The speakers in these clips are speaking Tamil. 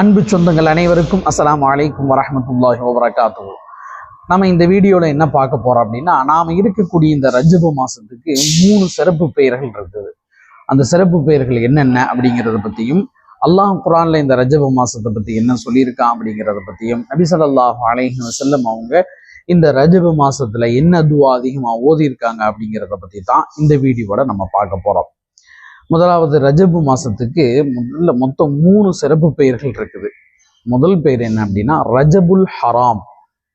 அன்பு சொந்தங்கள் அனைவருக்கும் அஸ்லாம் அலைக்கும் வரமத்துல்லாஹி வபரகாத்து நம்ம இந்த வீடியோல என்ன பார்க்க போறோம் அப்படின்னா நாம இருக்கக்கூடிய இந்த ரஜப மாசத்துக்கு மூணு சிறப்பு பெயர்கள் இருக்குது. அந்த சிறப்பு பெயர்கள் என்னென்ன அப்படிங்கிறத பத்தியும் அல்லாஹ் குரான்ல இந்த ரஜப மாசத்தை பத்தி என்ன சொல்லியிருக்கான் அப்படிங்கிறத பத்தியும் நபி ஸல்லல்லாஹு அலைஹி வஸல்லம் அவங்க இந்த ரஜப மாசத்துல என்ன துவா அதிகமா ஓதி இருக்காங்க அப்படிங்கிறத பத்தி தான் இந்த வீடியோவோட நம்ம பார்க்க போறோம். முதலாவது ரஜபு மாசத்துக்கு முதல்ல மொத்தம் மூணு சிறப்பு பெயர்கள் இருக்குது. முதல் பெயர் என்ன அப்படின்னா ரஜபுல் ஹராம்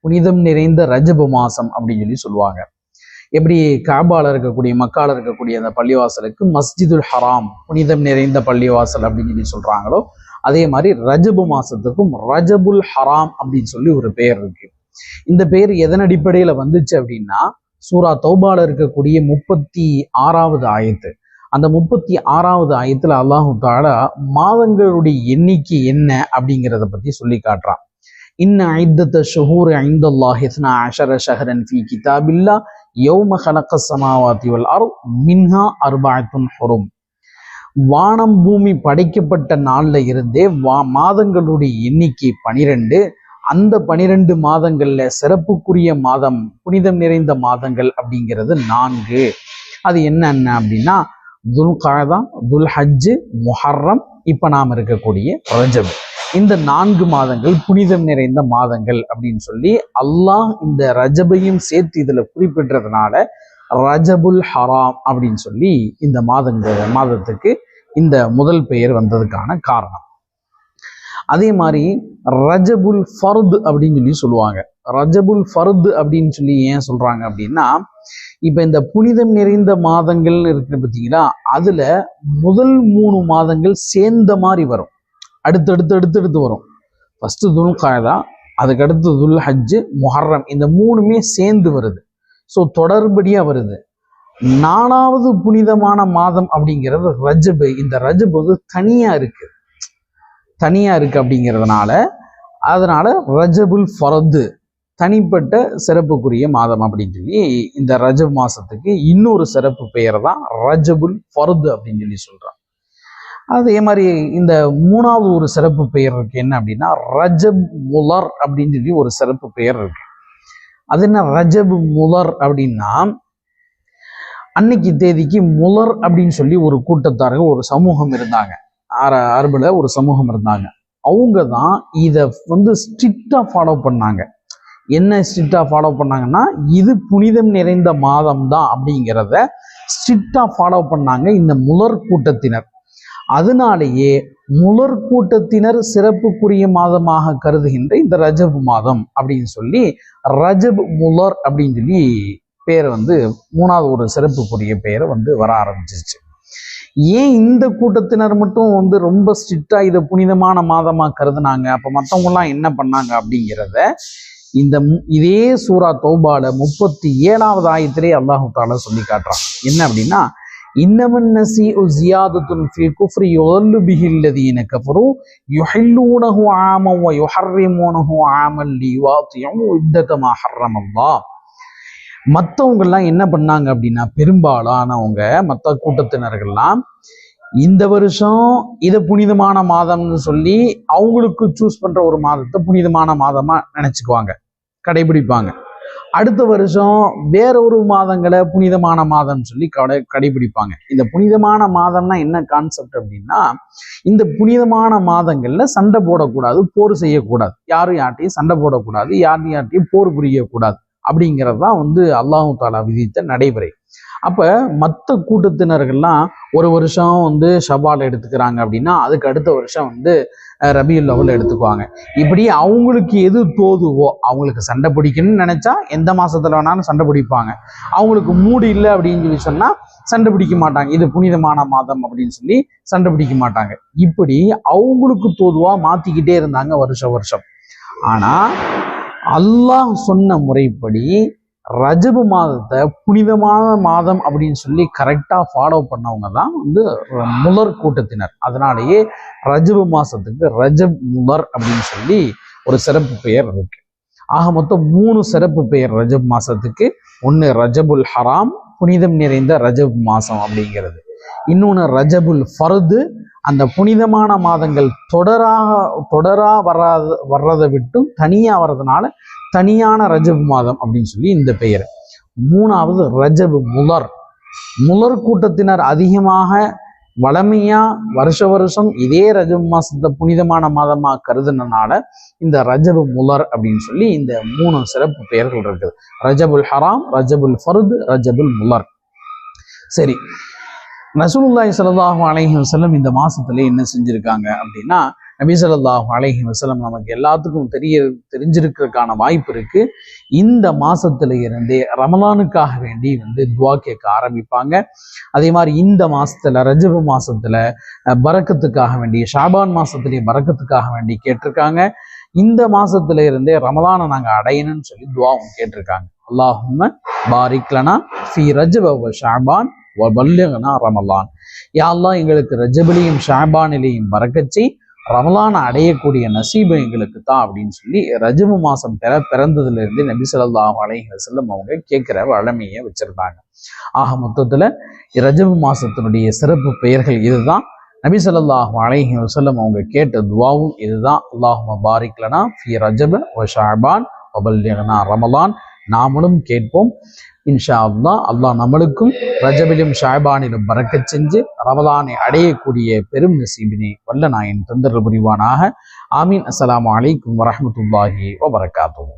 புனிதம் நிறைந்த ரஜபு மாசம் அப்படின்னு சொல்லி சொல்லுவாங்க. எப்படி காபால இருக்கக்கூடிய மக்கால இருக்கக்கூடிய அந்த பள்ளிவாசலுக்கு மஸ்ஜிதுல் ஹராம் புனிதம் நிறைந்த பள்ளிவாசல் அப்படின்னு சொல்லி சொல்றாங்களோ அதே மாதிரி ரஜபு மாசத்துக்கும் ரஜபுல் ஹராம் அப்படின்னு சொல்லி ஒரு பெயர் இருக்கு. இந்த பெயர் எதன் அடிப்படையில வந்துச்சு அப்படின்னா சூரா தௌபால இருக்கக்கூடிய முப்பத்தி ஆறாவது ஆயத்து. அந்த முப்பத்தி ஆறாவது ஆயத்தில் அல்லாஹு தாலா மாதங்களுடைய எண்ணிக்கை என்ன அப்படிங்கிறத பத்தி சொல்லி காட்டுறான். இன்ன ஐத்தத்த ஷஹூர் ஐந்தல்லாஹ் ஹிஸ்னா அஷர ஷஹரன் ஃபி கிதாபில்லா யௌம ஹலக்க சமாவாத்தி வல் அர் மின்ஹா அர்பாயத்துன் ஹொரும். வானம் பூமி படைக்கப்பட்ட நாள்ல இருந்தே வா மாதங்களுடைய எண்ணிக்கை பனிரெண்டு. அந்த பனிரெண்டு மாதங்கள்ல சிறப்புக்குரிய மாதம் புனிதம் நிறைந்த மாதங்கள் அப்படிங்கிறது நான்கு. அது என்னென்ன அப்படின்னா துல் காதா துல் ஹஜ்ஜு முஹர்ரம் இப்ப நாம் இருக்கக்கூடிய ரஜம் இந்த நான்கு மாதங்கள் புனிதம் நிறைந்த மாதங்கள் அப்படின்னு சொல்லி அல்லாஹ் இந்த ரஜபையும் சேர்த்து இதுல குறிப்பிட்டதுனால ரஜபுல் ஹராம் அப்படின்னு சொல்லி இந்த மாதங்கள் மாதத்துக்கு இந்த முதல் பெயர் வந்ததுக்கான காரணம். அதே மாதிரி ரஜபுல் ஃபர்து அப்படின்னு சொல்லி சொல்லுவாங்க. ரஜபுல் ஃபர்த் அப்படின்னு சொல்லி ஏன் சொல்றாங்க அப்படின்னா இப்ப இந்த புனிதம் நிறைந்த மாதங்கள்னு இருக்கு பார்த்தீங்களா அதுல முதல் மூணு மாதங்கள் சேர்ந்த மாதிரி வரும். அடுத்தடுத்து அடுத்தடுத்து வரும். ஃபர்ஸ்ட் துல் காயதா அதுக்கடுத்து துல் ஹஜ்ஜு முஹர்ரம் இந்த மூணுமே சேர்ந்து வருது. ஸோ தொடர்படியா வருது. நாலாவது புனிதமான மாதம் அப்படிங்கிறது ரஜபு இந்த ரஜபு வந்து தனியா இருக்கு. தனியா இருக்கு அப்படிங்கிறதுனால அதனால ரஜபுல் ஃபரது தனிப்பட்ட சிறப்புக்குரிய மாதம் அப்படின்னு சொல்லி இந்த ரஜப் மாதத்துக்கு இன்னொரு சிறப்பு பெயர் தான் ரஜபுல் ஃபர்து அப்படின்னு சொல்லி சொல்கிறான் அதே மாதிரி இந்த மூணாவது ஒரு சிறப்பு பெயர் இருக்கு. என்ன அப்படின்னா ரஜப் முலர் அப்படின்னு சொல்லி ஒரு சிறப்பு பெயர் இருக்கு. அது என்ன ரஜப் முலர் அப்படின்னா அன்னைக்கு தேதிக்கு முலர் அப்படின்னு சொல்லி ஒரு கூட்டத்தார்கள் ஒரு சமூகம் இருந்தாங்க. அரபுல ஒரு சமூகம் இருந்தாங்க. அவங்க தான் இதை வந்து ஸ்ட்ரிக்டாக ஃபாலோ பண்ணாங்க. என்ன ஸ்ட்ரிக்டாக ஃபாலோ பண்ணாங்கன்னா இது புனிதம் நிறைந்த மாதம் தான் அப்படிங்கிறத ஸ்ட்ரிக்டாக ஃபாலோ பண்ணாங்க இந்த முலர் கூட்டத்தினர். அதனாலேயே முலர் கூட்டத்தினர் சிறப்புக்குரிய மாதமாக கருதுகின்ற இந்த ரஜப் மாதம் அப்படின்னு சொல்லி ரஜப் முலர் அப்படின்னு சொல்லி பேர் வந்து மூணாவது ஒரு சிறப்புக்குரிய பெயரை வந்து வர ஆரம்பிச்சிருச்சு. ஏன் இந்த கூட்டத்தினர் மட்டும் வந்து ரொம்ப ஸ்ட்ரிக்டாக இதை புனிதமான மாதமாக கருதுனாங்க? அப்போ மற்றவங்கலாம் என்ன பண்ணாங்க அப்படிங்கிறத இந்த இதே சூரா தௌபால முப்பத்தி ஏழாவது ஆயத்திலே அல்லாஹு தாலா சொல்லி காட்டுறான். என்ன அப்படின்னா இன்னமன் நசி ஜியாதத்துன் ஃபி குஃப்ரி யுல்லு பிஹில்லதீன கஃபரு யுஹில்லூனஹு ஆமம் வ யுஹர்ரிமூனஹு ஆமல் லிவாத்தியும் இத்தமா ஹர்ரமல்லாஹ் மற்றவங்கெல்லாம் என்ன பண்ணாங்க அப்படின்னா பெரும்பாலானவங்க மற்ற கூட்டத்தினர்கள்லாம் இந்த வருஷம் இதை புனிதமான மாதம்னு சொல்லி அவங்களுக்கு சூஸ் பண்ற ஒரு மாதத்தை புனிதமான மாதமா நினைச்சுக்குவாங்க. கடைபிடிப்பாங்க. அடுத்த வருஷம் வேற ஒரு மாதங்களை புனிதமான மாதம்னு சொல்லி கடை கடைபிடிப்பாங்க. இந்த புனிதமான மாதம்னா என்ன கான்செப்ட் அப்படின்னா இந்த புனிதமான மாதங்கள்ல சண்டை போடக்கூடாது போர் செய்யக்கூடாது. யாரும் யார்ட்டையும் சண்டை போடக்கூடாது யார் யார்ட்டையும் போர் புரியக்கூடாது. அப்படிங்கிறது தான் வந்து அல்லாஹு தாலா விதித்த நடைமுறை. அப்போ மற்ற கூட்டத்தினர்கள்லாம் ஒரு வருஷம் வந்து ஷபால் எடுத்துக்கிறாங்க அப்படின்னா அதுக்கு அடுத்த வருஷம் வந்து ரபியுல் லெவலில் எடுத்துக்குவாங்க. இப்படி அவங்களுக்கு எது தோதுவோ அவங்களுக்கு சண்டை பிடிக்கணும்னு நினச்சா எந்த மாதத்தில் வேணாலும் சண்டை பிடிப்பாங்க. அவங்களுக்கு மூடு இல்லை அப்படின்னு சொல்லி சொன்னால் சண்டை பிடிக்க மாட்டாங்க. இது புனிதமான மாதம் அப்படின்னு சொல்லி சண்டை பிடிக்க மாட்டாங்க. இப்படி அவங்களுக்கு தோதுவா மாற்றிக்கிட்டே இருந்தாங்க வருஷம் வருஷம். ஆனா அல்லாஹ் சொன்ன முறைப்படி ரஜபு மாதத்தை புனிதமான மாதம் அப்படின்னு சொல்லி கரெக்டாக ஃபாலோ பண்ணவங்க தான் வந்து முலர் கூட்டத்தினர். அதனாலேயே ரஜபு மாதத்துக்கு ரஜப் முலர் அப்படின்னு சொல்லி ஒரு சிறப்பு பெயர் இருக்கு. ஆக மொத்தம் மூணு சிறப்பு பெயர் ரஜப் மாதத்துக்கு ஒன்று ரஜபுல் ஹராம் புனிதம் நிறைந்த ரஜப் மாதம் அப்படிங்கிறது. இன்னொன்று ரஜபுல் ஃபருது அந்த புனிதமான மாதங்கள் தொடராக தொடரா வராத வர்றதை விட்டும் தனியா வர்றதுனால தனியான ரஜபு மாதம் அப்படின்னு சொல்லி இந்த பெயர். மூணாவது ரஜபு முலர். முலர் கூட்டத்தினர் அதிகமாக வளமையா வருஷ வருஷம் இதே ரஜபு மாசத்தை புனிதமான மாதமா கருதுனனால இந்த ரஜபு முலர் அப்படின்னு சொல்லி இந்த மூணு சிறப்பு பெயர்கள் இருக்குது. ரஜபுல் ஹராம் ரஜபுல் ஃபருது ரஜபுல் முலர். சரி. ரசூலுல்லாஹி ஸல்லல்லாஹு அலைஹி வஸல்லம் இந்த மாசத்துல என்ன செஞ்சிருக்காங்க அப்படின்னா நபி ஸல்லல்லாஹு அலைஹி வஸல்லம் நமக்கு எல்லாத்துக்கும் தெரிய தெரிஞ்சிருக்கிறதுக்கான வாய்ப்பு இருக்கு. இந்த மாசத்துல இருந்தே ரமலானுக்காக வேண்டி வந்து துவா கேட்க ஆரம்பிப்பாங்க. அதே மாதிரி இந்த மாசத்துல ரஜப மாசத்துல பறக்கத்துக்காக வேண்டி ஷாபான் மாசத்துலேயே பறக்கத்துக்காக வேண்டி கேட்டிருக்காங்க. இந்த மாசத்துல இருந்தே ரமலானை நாங்கள் அடையணும்னு சொல்லி துவாவும் கேட்டிருக்காங்க. அல்லாஹும்ம பாரிக்லனா ஃபி ரஜப ஷாபான் வ ரமலான். யா எங்களுக்கு ரஜபிலையும் ஷாபானிலையும் பறக்கச்சி ரமலானை அடையக்கூடிய நசீபு எங்களுக்கு தான் அப்படின்னு சொல்லி ரஜபு மாசம் பிற பிறந்ததுலேருந்து நபி ஸல்லல்லாஹு அலைஹி வஸல்லம் அவங்க கேட்குற வழமையை வச்சிருந்தாங்க. ஆக மொத்தத்தில் ரஜபு மாசத்தினுடைய சிறப்பு பெயர்கள் இதுதான். நபி சொல்லாஹ் அலைஹி வசல்லம் அவங்க கேட்ட துவாவும் இதுதான். அல்லாஹ் பாரிக்லனா ஃபி ரஜப வ ஷாபான் வ ரமலான். நாமளும் கேட்போம். இன்ஷா அல்லா அல்லாஹ் நம்மளுக்கும் ரஜபிலும் ஷாபானிலும் பறக்க செஞ்சு ரமலானை அடையக்கூடிய பெரும் நசீபினை வல்ல நாயன் தொந்தரவு புரிவானாக. ஆமீன். அஸ்லாம் அலைக்கும் வரமத்துல்லாஹி வபரகாத்துஹு.